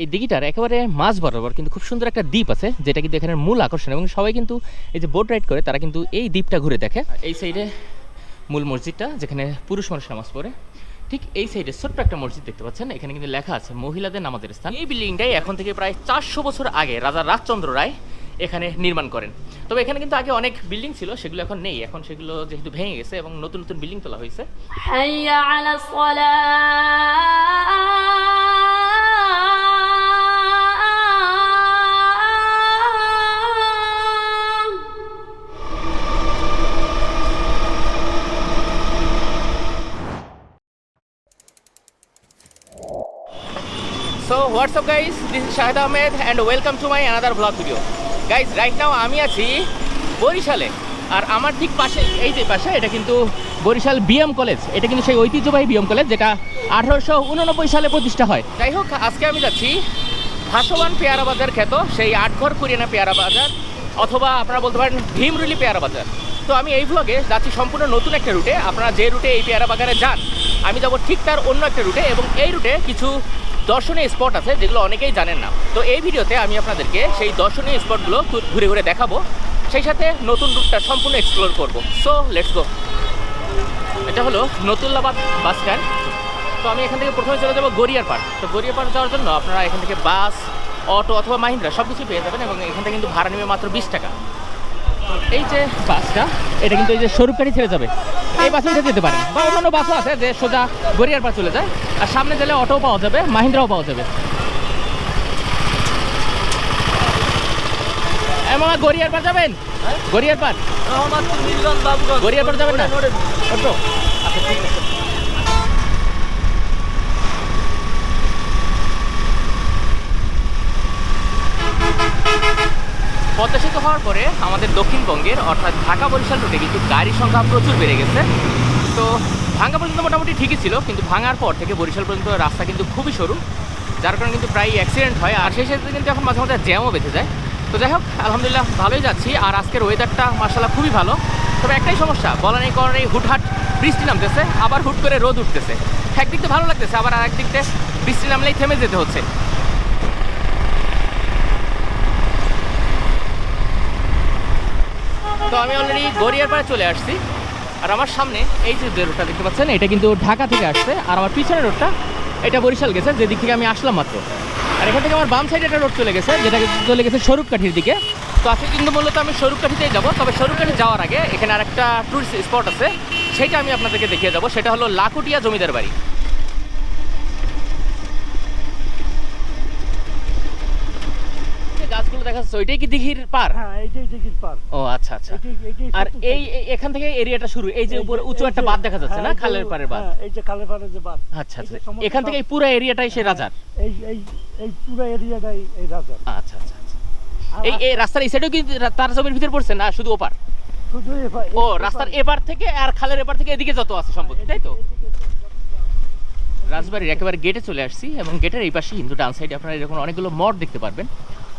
এই দিঘিটার একেবারে মাঝ বরাবর কিন্তু খুব সুন্দর একটা দ্বীপ আছে, যেটা কিন্তু এখানের মূল আকর্ষণ এবং সবাই কিন্তু এই যে বোট রাইড করে, তারা কিন্তু এই দ্বীপটা ঘুরে দেখে। এই সাইডে মূল মসজিদটা, যেখানে পুরুষ মানুষ নামাজ পড়ে। ঠিক এই সাইডে ছোট্ট একটা মসজিদ দেখতে পাচ্ছেন, এখানে কিন্তু লেখা আছে, মহিলাদের নামাজের স্থান। এই বিল্ডিংটাই এখন থেকে প্রায় চারশো বছর আগে রাজা রাজচন্দ্র রায় এখানে নির্মাণ করেন। তবে এখানে কিন্তু আগে অনেক বিল্ডিং ছিল, সেগুলো এখন নেই। এখন সেগুলো যেহেতু ভেঙে গেছে এবং নতুন নতুন বিল্ডিং তোলা হয়েছে। WhatsApp guys this is Shahed Ahmed and welcome to my another blog video guys right now আমি আছি বরিশালে। আর আমার ঠিক পাশে, এই যে পাশে, এটা কিন্তু বরিশাল বিএম কলেজ এটা কিন্তু সেই ঐতিহ্যবাহী বিএম কলেজ যেটা আঠারোশো উননব্বই সালে প্রতিষ্ঠা হয়। যাই হোক, আজকে আমি যাচ্ছি ভাসমান পেয়ারা বাজার খ্যাত, সেই আটঘর কুরিয়ানা পেয়ারা বাজার, অথবা আপনারা বলতে পারেন ভীমরুলি পেয়ারা বাজার। তো আমি এই ভ্লগে যাচ্ছি সম্পূর্ণ নতুন একটা রুটে আপনারা যে রুটে এই পেয়ারা বাগানে যান, আমি যাব ঠিক তার অন্য একটা রুটে এবং এই রুটে কিছু দর্শনীয় স্পট আছে, যেগুলো অনেকেই জানেন না। তো এই ভিডিওতে আমি আপনাদেরকে সেই দর্শনীয় স্পটগুলো ঘুরে ঘুরে দেখাবো। সেই সাথে নতুন রুটটা সম্পূর্ণ এক্সপ্লোর করব। সো লেটস গো এটা হলো নতুল্লাবাদ বাস স্ট্যান্ড তো আমি এখান থেকে প্রথমে চলে যাব গড়িয়ার পাড়। তো গড়িয়ার পাড় যাওয়ার জন্য আপনারা এখান থেকে বাস অটো অথবা মাহিন্দ্রা সব কিছু পেয়ে যাবেন এবং এখান থেকে কিন্তু ভাড়া নেবে মাত্র বিশ টাকা। এই যে বাসটা এটা কিন্তু এই যে স্বরূপকারী ছেড়ে যাবে। এই বাসে উঠে যেতে পারেন। বা অন্যান্য বাসও আছে যে সোজা গড়িয়ার পাড় চলে যায়। আর সামনে গেলে অটোও পাওয়া যাবে মাহিন্দ্রাও পাওয়া যাবে। এমন গড়িয়ার পাড় যাবেন? গড়িয়ার পার গড়িয়ার পার যাবেন না অটো আচ্ছা ঠিক আছে পদ্মা সেতু হওয়ার পরে আমাদের দক্ষিণবঙ্গের, অর্থাৎ ঢাকা বরিশাল রুটে কিন্তু গাড়ির সংখ্যা প্রচুর বেড়ে গেছে। তো ভাঙ্গা পর্যন্ত মোটামুটি ঠিকই ছিল, কিন্তু ভাঙার পর থেকে বরিশাল পর্যন্ত রাস্তা কিন্তু খুবই সরু, যার কারণে কিন্তু প্রায় অ্যাক্সিডেন্ট হয়, আর সেই সাথে কিন্তু এখন মাঝে মাঝে জ্যামও বেঁধে যায়। তো যাই হোক, আলহামদুলিল্লাহ ভালোই যাচ্ছি, আর আজকের ওয়েদারটা মার্শাল্লাহ খুবই ভালো। তবে একটাই সমস্যা, বলা নেই কারণে হুটহাট বৃষ্টি নামতেছে, আবার হুট করে রোদ উঠতেছে। একদিক দিয়ে ভালো লাগতেছে, আবার আর একদিক বৃষ্টি নামলেই থেমে যেতে হচ্ছে। তো আমি অলরেডি গড়িয়ার পাড়ে চলে আসছি। আর আমার সামনে এই যে রোডটা দেখতে পাচ্ছেন, এটা কিন্তু ঢাকা থেকে আসছে। আর আমার পিছনের রোডটা, এটা বরিশাল গেছে, যে দিক থেকে আমি আসলাম মাত্র। আর এখান থেকে আমার বাম সাইডে একটা রোড চলে গেছে, যেটা চলে গেছে স্বরূপকাঠির দিকে। তো আজকে কিন্তু মূলত আমি স্বরূপকাঠিতেই যাব, তবে স্বরূপকাঠি যাওয়ার আগে এখানে আরেকটা টুরিস্ট স্পট আছে, সেটা আমি আপনাদেরকে দেখিয়ে যাব, সেটা হলো লাকুটিয়া জমিদার বাড়ি। যে গাছগুলো ওইটাই কি দিঘির পার? হ্যাঁ এইটাই দিঘির পার। ও আচ্ছা আচ্ছা। এইটাই এইটাই আর এই এখান থেকে এরিয়াটা শুরু এই যে উপরে উঁচু একটা বাঁধ দেখা যাচ্ছে না? হ্যাঁ, এই যে- খালের পাড়ের বাঁধ? হ্যাঁ, এই যে খালের পাড়ের যে বাঁধ। আচ্ছা আচ্ছা এখান থেকে এই পুরো এরিয়াটাই সে রাজার? এই এই এই পুরো এরিয়াটাই এই রাজার। আচ্ছা আচ্ছা আচ্ছা। এই এই রাস্তার এই সাইডেও কি তার জমির ভিতরে পড়ছে না শুধু ওপার? শুধু ও রাস্তার এপার- থেকে আর খালের এপার থেকে এদিকে যত আছে সম্পত্তি তাই তো? রাজবাড়ির একেবারে গেটে চলে আসছি এবং গেটের এই পাশে হিন্দু ডান সাইডে আপনারা এরকম অনেকগুলো মঠ দেখতে পারবেন।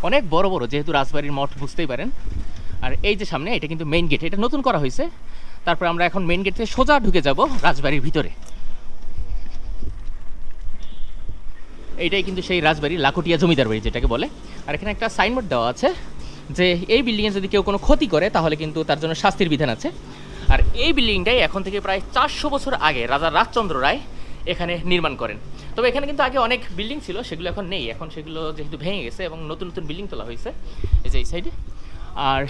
অনেক বড় বড়, যেহেতু রাজবাড়ির মঠ বুঝতেই পারেন। আর এই যে সামনে, এটা কিন্তু মেইন গেট এটা নতুন করা হয়েছে। তারপর আমরা এখন মেইন গেট থেকে সোজা ঢুকে যাব রাজবাড়ির ভিতরে। এইটাই কিন্তু সেই রাজবাড়ি লাকুটিয়া জমিদার বাড়ি, যেটাকে বলে। আর এখানে একটা সাইনবোর্ড দেওয়া আছে যে, এই বিল্ডিংয়ে যদি কেউ কোনো ক্ষতি করে, তাহলে কিন্তু তার জন্য শাস্তির বিধান আছে। আর এই বিল্ডিংটাই এখন থেকে প্রায় চারশো বছর আগে রাজা রাজচন্দ্র রায় এখানে নির্মাণ করেন। তবে এখানে কিন্তু আগে অনেক বিল্ডিং ছিল, সেগুলো এখন নেই। এখন সেগুলো যেহেতু ভেঙে গেছে এবং নতুন নতুন বিল্ডিং তোলা হয়েছে এই যে এই সাইডে। আর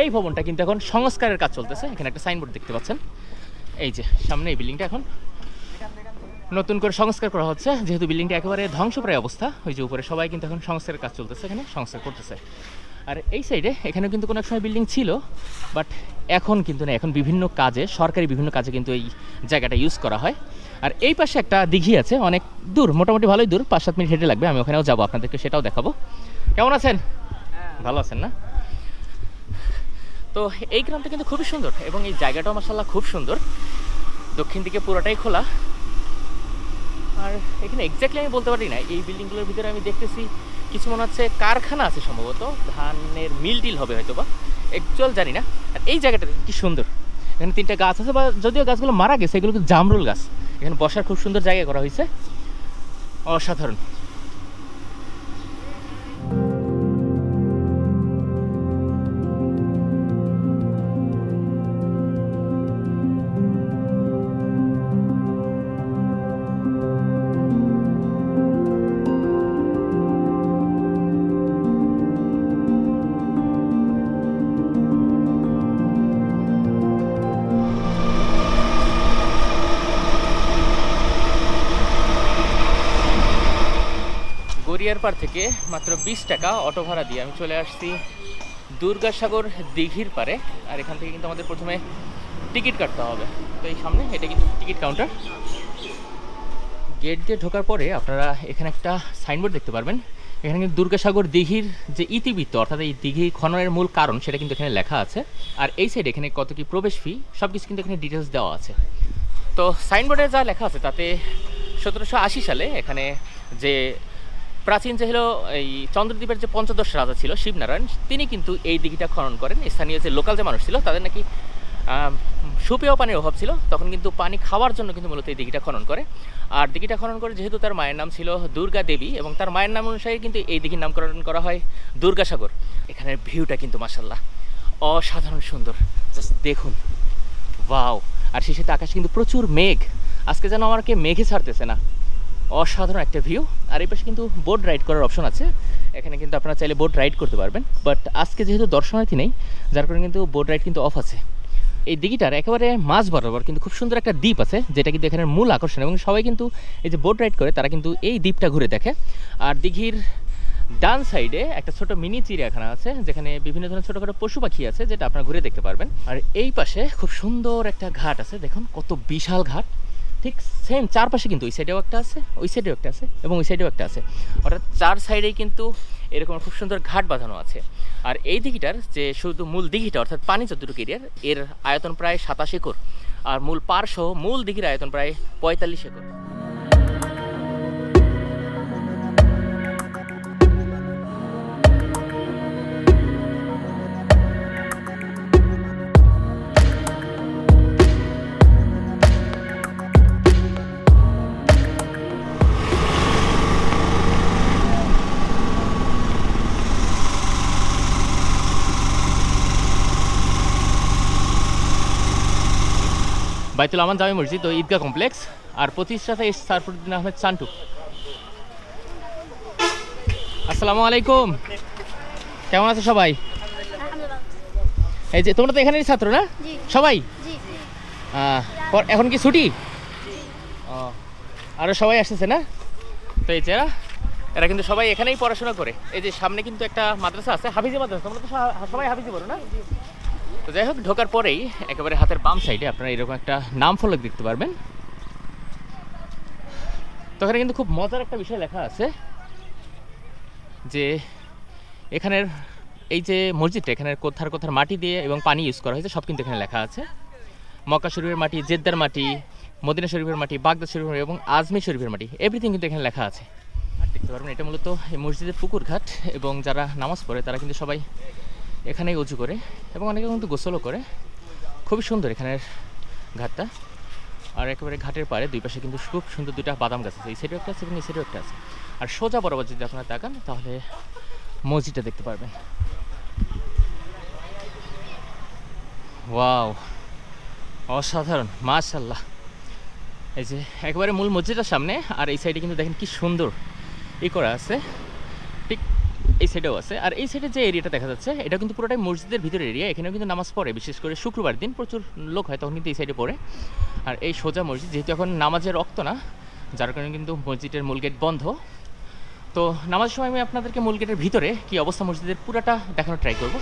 এই ভবনটা কিন্তু এখন সংস্কারের কাজ চলতেছে। এখানে একটা সাইনবোর্ড দেখতে পাচ্ছেন। এই যে, সামনে এই বিল্ডিংটা এখন নতুন করে সংস্কার করা হচ্ছে। যেহেতু বিল্ডিংটা একেবারে ধ্বংসপ্রায় অবস্থা, ওই যে উপরে সবাই কিন্তু এখন সংস্কারের কাজ চলতেছে, এখানে সংস্কার করতেছে। আর এই সাইডে এখানে কিন্তু কোনো এক সময় বিল্ডিং ছিল, বাট এখন কিন্তু না এখন বিভিন্ন কাজে সরকারি বিভিন্ন কাজে কিন্তু এই জায়গাটা ইউজ করা হয়। আর এই পাশে একটা দিঘি আছে অনেক দূর মোটামুটি ভালোই দূর পাঁচ সাত মিনিট হেঁটে লাগবে আমি ওখানেও যাব আপনাদেরকে সেটাও দেখাবো। কেমন আছেন? ভালো আছেন না? তো এই গ্রামটা কিন্তু খুবই সুন্দর এবং এই জায়গাটাও মাসাল্লাহ খুব সুন্দর। দক্ষিণ দিকে পুরোটাই খোলা। আর এখানে এক্স্যাক্টলি আমি বলতে পারি না এই বিল্ডিংগুলোর ভিতরে আমি দেখতেছি কিছু মনে হচ্ছে কারখানা আছে সম্ভবত ধানের মিল টিল হবে হয়তো বা অ্যাকচুয়াল জানি না। আর এই জায়গাটা কি সুন্দর। এখানে তিনটা গাছ আছে, বা যদিও গাছগুলো মারা গেছে, এগুলো কিন্তু জামরুল গাছ। এখানে বসার খুব সুন্দর জায়গা করা হয়েছে। অসাধারণ। গড়িয়ার পার থেকে মাত্র বিশ টাকা অটো ভাড়া দিয়ে আমি চলে আসছি দুর্গাসাগর দিঘির পারে আর এখান থেকে কিন্তু আমাদের প্রথমে টিকিট কাটতে হবে। তো এই সামনে এটা কিন্তু টিকিট কাউন্টার। গেট দিয়ে ঢোকার পরে আপনারা এখানে একটা সাইনবোর্ড দেখতে পারবেন। এখানে কিন্তু দুর্গাসাগর দিঘির যে ইতিবৃত্ত, অর্থাৎ এই দিঘি খননের মূল কারণ, সেটা কিন্তু এখানে লেখা আছে। আর এই সাইডে এখানে কত কি প্রবেশ ফি সব কিছু কিন্তু এখানে ডিটেলস দেওয়া আছে। তো সাইনবোর্ডে যা লেখা আছে, তাতে সতেরোশো আশি সালে এখানে যে প্রাচীন যে হলো এই চন্দ্রদ্বীপের যে পঞ্চদশ রাজা ছিল, শিবনারায়ণ, তিনি কিন্তু এই দিঘিটা খনন করেন। স্থানীয় যে লোকাল যে মানুষ ছিল, তাদের নাকি সুপেয় পানির অভাব ছিল। তখন কিন্তু পানি খাওয়ার জন্য কিন্তু মূলত এই দিঘিটা খনন করে। আর দিঘিটা খনন করে যেহেতু তার মায়ের নাম ছিল দুর্গা দেবী এবং তার মায়ের নাম অনুসারে কিন্তু এই দিঘির নামকরণ করা হয় দুর্গাসাগর। এখানের ভিউটা কিন্তু মাসাল্লাহ অসাধারণ সুন্দর। জাস্ট দেখুন। ওয়াও! আর সেই সাথে আকাশে কিন্তু প্রচুর মেঘ। আজকে যেন আমাকে মেঘে ছাড়তেছে না। অসাধারণ একটা ভিউ আর এই পাশে কিন্তু বোট রাইড করার অপশন আছে। এখানে কিন্তু আপনারা চাইলে বোট রাইড করতে পারবেন। বাট আজকে যেহেতু দর্শনার্থী নেই, যার কারণে কিন্তু বোট রাইড কিন্তু অফ আছে। এই দিঘিটার একেবারে মাঝ বরাবর কিন্তু খুব সুন্দর একটা দ্বীপ আছে, যেটা কিন্তু এখানের মূল আকর্ষণ। এবং সবাই কিন্তু এই যে বোট রাইড করে, তারা কিন্তু এই দ্বীপটা ঘুরে দেখে। আর দিঘির ডান সাইডে একটা ছোট মিনি চিড়িয়াখানা আছে, যেখানে বিভিন্ন ধরনের ছোটখাটো পশু পাখি আছে, যেটা আপনারা ঘুরে দেখতে পারবেন। আর এই পাশে খুব সুন্দর একটা ঘাট আছে, দেখুন, কত বিশাল ঘাট। ঠিক সেম চারপাশে কিন্তু ওই সাইডেও একটা আছে, ওই সাইডেও একটা আছে এবং ওই সাইডেও একটা আছে। অর্থাৎ চার সাইডেই কিন্তু এরকম খুব সুন্দর ঘাট বাঁধানো আছে। আর এই দিঘিটার যে শুধু মূল দিঘিটা, অর্থাৎ পানি যতটুকু এরিয়ার, এর আয়তন প্রায় সাতাশ একর। আর মূল পার্শ্ব মূল দিঘির আয়তন প্রায় পঁয়তাল্লিশ একর। বাইতুল আমান জামে মসজিদ ও ঈদগাহ কমপ্লেক্স আর প্রতিষ্ঠাতা এস সারফুদ্দিন আহমেদ চান্টু। আসসালামু আলাইকুম। কেমন আছো সবাই? এই যে তোমরা তো এখানেই ছাত্র না? সবাই? এখন কি ছুটি? আরও সবাই আসতেছে না? তো এই যে এরা কিন্তু সবাই এখানেই পড়াশোনা করে। এই যে সামনে কিন্তু একটা মাদ্রাসা আছে হাফিজি মাদ্রাসা। তোমরা তো সবাই হাফিজি পড়ো না? তো যাই হোক, ঢোকার পরেই একেবারে হাতের বাম সাইডে আপনারা এরকম একটা নাম ফলক দেখতে পারবেন। তো এখানে কিন্তু খুব মজার একটা বিষয় লেখা আছে যে এখানের এই যে মসজিদটা, এখানের কোথার কোথার মাটি দিয়ে এবং পানি ইউজ করা হয়েছে, সব কিন্তু এখানে লেখা আছে। মক্কা শরীফের মাটি, জেদ্দার মাটি, মদিনা শরীফের মাটি, বাগদাদ শরীফের মাটি এবং আজমি শরীফের মাটি এভরিথিং কিন্তু এখানে লেখা আছে। আর দেখতে পারবেন, এটা মূলত এই মসজিদের পুকুর ঘাট এবং যারা নামাজ পড়ে তারা কিন্তু সবাই এখানেই উঁচু করে এবং অনেকে কিন্তু গোসলও করে। খুবই সুন্দর এখানের ঘাটটা। আর একেবারে ঘাটের পাড়ে দুই পাশে কিন্তু খুব সুন্দর দুইটা বাদাম গাছ আছে। এই সাইডেও একটা আছে এবং এই সাইডেও একটা আছে। আর সোজা বরাবর যদি আপনারা তাকান, তাহলে মসজিদটা দেখতে পারবেন। ওয়াও! অসাধারণ মাশাল্লাহ এই যে একেবারে মূল মসজিদের সামনে, আর এই সাইডে কিন্তু দেখেন কি সুন্দর ই করা আছে। ঠিক এই সাইডেও আছে। আর এই সাইডে যে এরিয়াটা দেখা যাচ্ছে, এটা কিন্তু পুরোটাই মসজিদের ভিতরে এরিয়া এখানেও কিন্তু নামাজ পড়ে, বিশেষ করে শুক্রবার দিন প্রচুর লোক হয়, তখন কিন্তু এই সাইডে পড়ে। আর এই সোজা মসজিদ, যেহেতু এখন নামাজের রক্ত না, যার কারণে কিন্তু মসজিদের মূল গেট বন্ধ। তো নামাজের সময় আমি আপনাদেরকে মূল গেটের ভিতরে কি অবস্থা মসজিদের পুরাটা দেখানোর ট্রাই করব।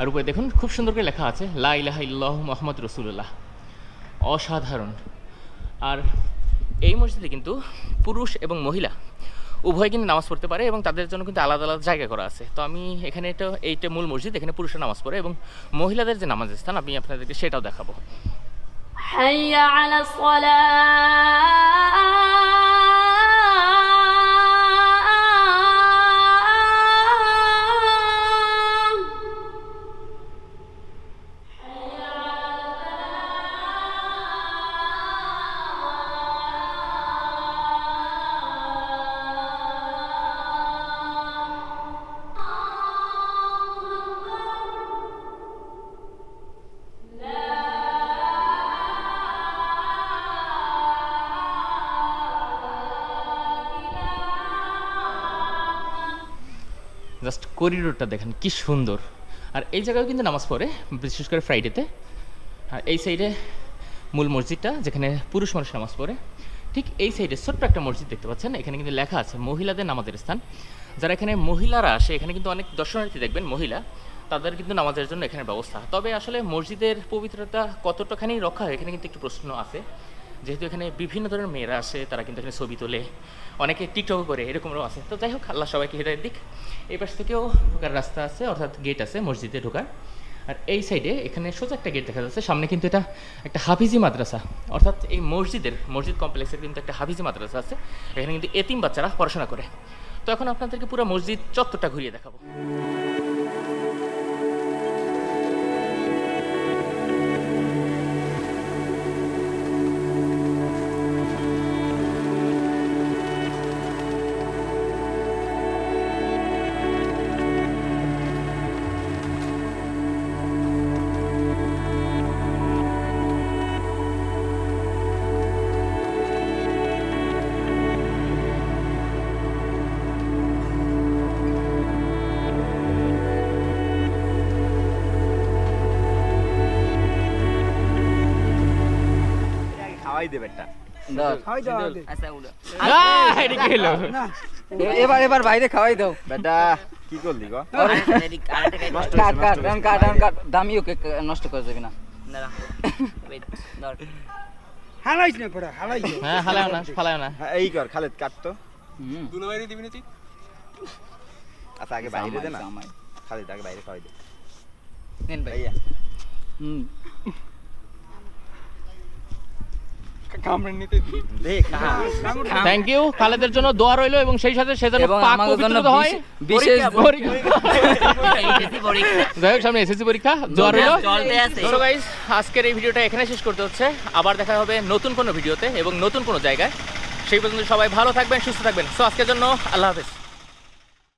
আর উপরে দেখুন, খুব সুন্দর করে লেখা আছে, লা ইলাহা ইল্লাহ মোহাম্মদ রসুল্লাহ অসাধারণ। আর এই মসজিদে কিন্তু পুরুষ এবং মহিলা উভয় কিন্তু নামাজ পড়তে পারে এবং তাদের জন্য কিন্তু আলাদা আলাদা জায়গা করা আছে। তো আমি এখানে এটা এইটা মূল মসজিদ, এখানে পুরুষরা নামাজ পড়ে এবং মহিলাদের যে নামাজের স্থান, আমি আপনাদেরকে সেটাও দেখাবো। হাইয়া আলা জাস্ট করিডোরটা দেখেন, কি সুন্দর। আর এই জায়গায় কিন্তু নামাজ পড়ে, বিশেষ করে ফ্রাইডেতে আর এই সাইডে মূল মসজিদটা, যেখানে পুরুষ মানুষ নামাজ পড়ে। ঠিক এই সাইডে ছোট্ট একটা মসজিদ দেখতে পাচ্ছেন, এখানে কিন্তু লেখা আছে, মহিলাদের নামাজের স্থান। যারা এখানে মহিলারা আসে, এখানে কিন্তু অনেক দর্শনার্থী দেখবেন, মহিলা। তাদের কিন্তু নামাজের জন্য এখানে ব্যবস্থা। তবে আসলে মসজিদের পবিত্রতা কতটাখানি রক্ষা হয়, এখানে কিন্তু একটু প্রশ্ন আছে। যেহেতু এখানে বিভিন্ন ধরনের মেয়েরা আসে তারা কিন্তু এখানে ছবি তোলে, অনেকে টিকটক করে, এরকমও আছে। তো যাই হোক, আল্লাহ সবাইকে হৃদয়ের দিক। এই পাশ থেকেও ঢোকার রাস্তা আছে, অর্থাৎ গেট আছে, মসজিদে ঢোকার। আর এই সাইডে এখানে সোজা একটা গেট দেখা যাচ্ছে, সামনে কিন্তু এটা একটা হাফিজি মাদ্রাসা। অর্থাৎ এই মসজিদের, মসজিদ কমপ্লেক্সের কিন্তু একটা হাফিজি মাদ্রাসা আছে। এখানে কিন্তু এতিম বাচ্চারা পড়াশোনা করে। তো এখন আপনাদেরকে পুরো মসজিদ চত্বরটা ঘুরিয়ে দেখাবো। এবার এবার বাইরে খাওয়াই দাও। বেটা কি করলি গো? কাট কাট। কাট কাট দামি ওকে নষ্ট করে যাবি না। হালাইস না পড়া হালাই হ্যাঁ না ফালায় না। হ্যাঁ, এই কর খালেদ কাট তো। আচ্ছা আগে বাইরে দে না। খালেদ আগে বাইরে খাওয়াই দে। নেন ভাইয়া। হুম। থ্যাংক ইউ খালেদের জন্য দোয়া রইল এবং সেই সাথে সে যেন পাক পবিত্র হয়। বিশেষ পরীক্ষা। যাই হোক সামনে এসএসসি পরীক্ষা। দোয়া রইল গাইস আজকের এই ভিডিওটা এখানে শেষ করতে হচ্ছে। আবার দেখা হবে নতুন কোনো ভিডিওতে এবং নতুন কোন জায়গায়। সেই পর্যন্ত সবাই ভালো থাকবেন সুস্থ থাকবেন। সো আজকের জন্য আল্লাহ হাফেজ।